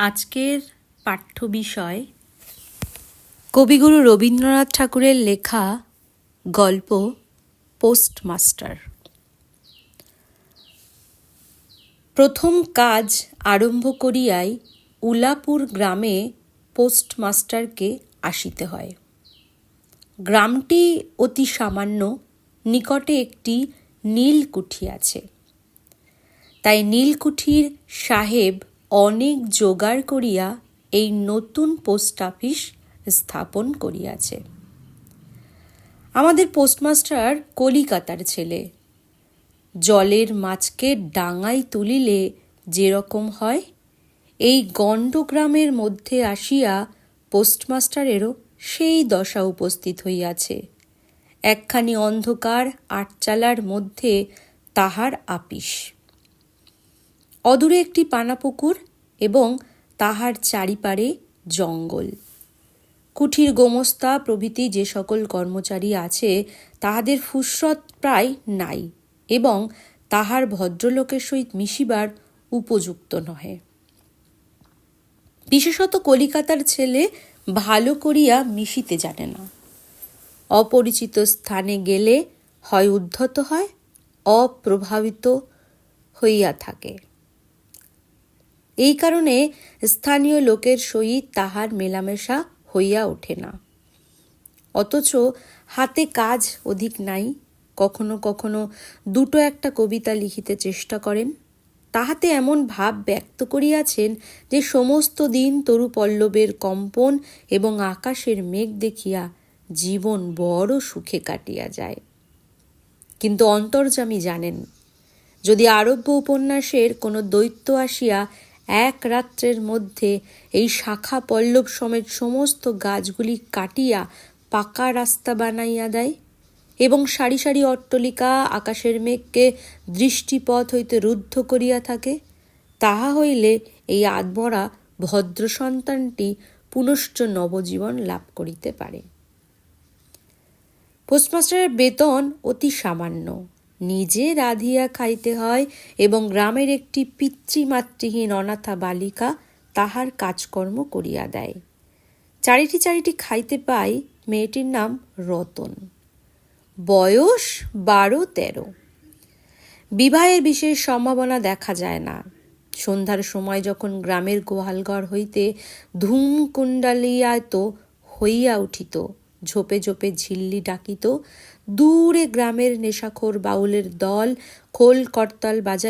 আজকের পাঠ্য বিষয় কবিগুরু রবীন্দ্রনাথ ঠাকুরের লেখা গল্প পোস্টমাস্টার। প্রথম কাজ আরম্ভ করিয়াই উলাপুর গ্রামে পোস্টমাস্টারকে আসিতে হয়। গ্রামটি অতি সামান্য, নিকটে একটি নীলকুঠি আছে। তাই নীলকুঠির সাহেব অনেক জোগাড় করিয়া এই নতুন পোস্ট অফিস স্থাপন করিয়াছে। আমাদের পোস্টমাস্টার কলিকাতার ছেলে। জলের মাছকে ডাঙায় তুলিলে যেরকম হয়, এই গণ্ডগ্রামের মধ্যে আসিয়া পোস্টমাস্টারেরও সেই দশা উপস্থিত হইয়াছে। একখানি অন্ধকার আটচালার মধ্যে তাহার আপিস। অদূরে একটি পানাপুকুর এবং তাহার চারিপারে জঙ্গল। কুঠির গোমস্তা প্রভৃতি যে সকল কর্মচারী আছে, তাহাদের ফুসরত প্রায় নাই এবং তাহার ভদ্রলোকের সহিত মিশিবার উপযুক্ত নহে। বিশেষত কলিকাতার ছেলে ভালো করিয়া মিশিতে জানে না। অপরিচিত স্থানে গেলে হয় উদ্ধত হয়, অপ্রভাবিত হইয়া থাকে। এই কারণে স্থানীয় লোকের সহিত তাহার মেলামেশা হইয়া ওঠে না। অথচ হাতে কাজ অধিক নাই, কখনো কখনো দুটো একটা কবিতা লিখিতে চেষ্টা করেন। তাহাতে এমন ভাব ব্যক্ত করিয়াছেন যে সমস্ত দিন তরু পল্লবের কম্পন এবং আকাশের মেঘ দেখিয়া জীবন বড় সুখে কাটিয়া যায়। কিন্তু অন্তর্জামী জানেন, যদি আরব্য উপন্যাসের কোনো দৈত্য আসিয়া এক রাত্রের মধ্যে এই শাখা পল্লব সমেত সমস্ত গাছগুলি কাটিয়া পাকা রাস্তা বানাইয়া দেয় এবং সারি সারি অট্টলিকা আকাশের মেঘকে দৃষ্টিপথ হইতে রুদ্ধ করিয়া থাকে। তাহা হইলে এই আদমরা ভদ্র সন্তানটি পুনশ্চ নবজীবন লাভ করিতে পারে। পোস্টমাস্টারের বেতন অতি সামান্য। নিজে রাধিয়া খাইতে হয় এবং গ্রামের একটি পিতৃমাতৃহীন অনাথা বালিকা তাহার কাজকর্ম করিয়া দেয়। চারিটি চারিটি খাইতে পাই, মেয়েটির নাম রতন। বয়স বারো, তেরো। বিবাহের বিশেষ সম্ভাবনা দেখা যায় না। সন্ধ্যার সময় যখন গ্রামের গোহালঘর হইতে ধূম কুণ্ডালিয়ায়ত হইয়া উঠিত ঝোপে ঝোপে ঝিল্লি ডাকিত দূরে গ্রামের নেশাখোর বাউলের দল খোল করতাল বাজাই